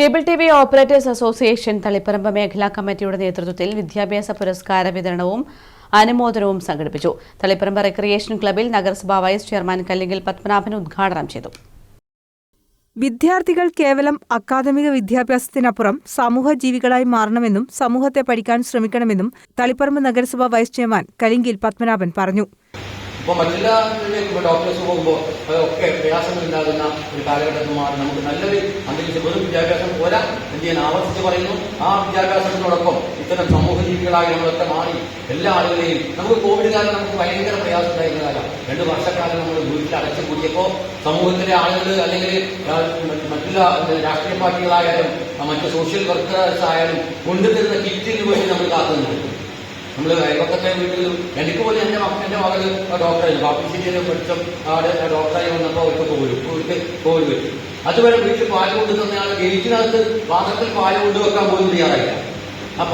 Cable T V operators association Taliparamba മേഖലാ കമ്മിറ്റിയുടെ നേതൃത്വത്തിൽ വിദ്യാഭ്യാസ പുരസ്കാര വിതരണവും അനുമോദനവും സംഘടിപ്പിച്ചു. തളിപ്പറമ്പ് റിക്രിയേഷൻ ക്ലബിൽ നഗരസഭാ വൈസ് ചെയർമാൻ കല്ലിങ്കിൽ പത്മനാഭൻ ഉദ്ഘാടനം ചെയ്തു. വിദ്യാർത്ഥികൾ കേവലം അക്കാദമിക വിദ്യാഭ്യാസത്തിനപ്പുറം സമൂഹ ജീവികളായി മാറണമെന്നും സമൂഹത്തെ പഠിക്കാൻ ശ്രമിക്കണമെന്നും തളിപ്പറമ്പ് നഗരസഭാ വൈസ് ചെയർമാൻ കലിങ്കിൽ പത്മനാഭൻ പറഞ്ഞു. ഇപ്പോൾ മറ്റെല്ലാ ഇപ്പോൾ ഡോക്ടേഴ്സ് പോകുമ്പോൾ അതൊക്കെ പ്രയാസങ്ങളുണ്ടാകുന്ന ഒരു കാലഘട്ടത്തിൽ മാറി നമുക്ക് നല്ലൊരു അന്തരീക്ഷം വെറും വിദ്യാഭ്യാസം പോരാ എന്ത് ചെയ്യാൻ ആവർത്തിച്ച് പറയുന്നു. ആ വിദ്യാഭ്യാസത്തിനോടൊപ്പം ഇത്തരം സമൂഹ ജീവികളായി നമ്മളൊക്കെ മാറി എല്ലാ ആളുകളെയും നമുക്ക് കോവിഡ് കാലം നമുക്ക് ഭയങ്കര പ്രയാസമുണ്ടായിരുന്ന കാലം. രണ്ട് വർഷക്കാലം നമ്മൾ വീട്ടിൽ അടച്ചു കൂടിയപ്പോൾ സമൂഹത്തിലെ ആളുകൾ അല്ലെങ്കിൽ മറ്റുള്ള രാഷ്ട്രീയ പാർട്ടികളായാലും മറ്റ് സോഷ്യൽ വർക്കേഴ്സ് ആയാലും കൊണ്ടുതരുന്ന നമ്മൾ അയൽപക്കത്തെ വീട്ടിലും എനിക്ക് പോലും എന്റെ മക്കൾ എന്റെ മകൾ ഡോക്ടറായിരുന്നു ശരിയെ പഠിച്ച അവിടെ ഡോക്ടറായി വന്നപ്പോൾ അവർക്ക് പോരും. പോയിട്ട് പോരും അതുവരെ വീട്ടിൽ പാൽ കൊണ്ടു തന്നയാൾ ഗേറ്റിനകത്ത് പാത്രത്തിൽ പാൽ കൊണ്ടുവെക്കാൻ പോലും തയ്യാറായില്ല. ആ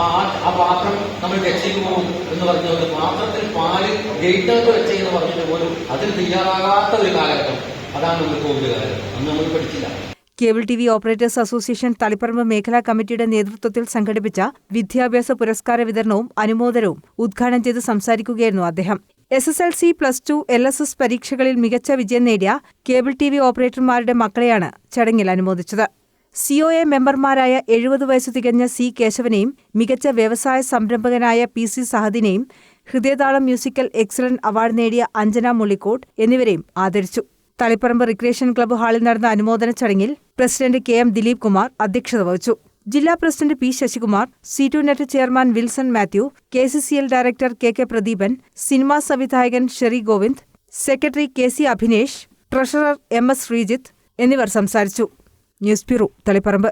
ആ പാത്രം നമ്മൾ രക്ഷയ്ക്ക് പോകും എന്ന് പറഞ്ഞുകൊണ്ട് പാത്രത്തിൽ പാൽ ഗേറ്റിനകത്ത് വെച്ചെന്ന് പറഞ്ഞിട്ട് പോലും അതിന് തയ്യാറാകാത്ത ഒരു കാലഘട്ടം. അതാണ് നമ്മൾ കോവിഡ് കാലം അന്ന് നമ്മൾ പഠിച്ചില്ല. Cable T V operators association Taliparamba മേഖലാ കമ്മിറ്റിയുടെ നേതൃത്വത്തിൽ സംഘടിപ്പിച്ച വിദ്യാഭ്യാസ പുരസ്കാര വിതരണവും അനുമോദനവും ഉദ്ഘാടനം ചെയ്ത് സംസാരിക്കുകയായിരുന്നു അദ്ദേഹം. S S L C plus two L S S പരീക്ഷകളിൽ മികച്ച വിജയം നേടിയ കേബിൾ ടി വി ഓപ്പറേറ്റർമാരുടെ മക്കളെയാണ് ചടങ്ങിൽ അനുമോദിച്ചത്. സിഒഎ മെമ്പർമാരായ എഴുപത് വയസ്സ് തികഞ്ഞ സി കേശവനെയും മികച്ച വ്യവസായ സംരംഭകനായ പി സി സഹദിനെയും ഹൃദയതാളം മ്യൂസിക്കൽ എക്സലന്റ് അവാർഡ് നേടിയ അഞ്ജന മുള്ളിക്കോട്ട് എന്നിവരെയും ആദരിച്ചു. തളിപ്പറമ്പ് റിക്രിയേഷൻ ക്ലബ്ബ് ഹാളിൽ നടന്ന അനുമോദന ചടങ്ങിൽ president K M Dileep Kumar അധ്യക്ഷത വഹിച്ചു. ജില്ലാ president P Sasikumar C two net chairman Wilson Mathew K C C L director K K Pradeepan cinema സംവിധായകൻ Sherry Govind secretary K C Abhinesh treasurer M S Sreejith എന്നിവർ സംസാരിച്ചു. News bureau Taliparamba.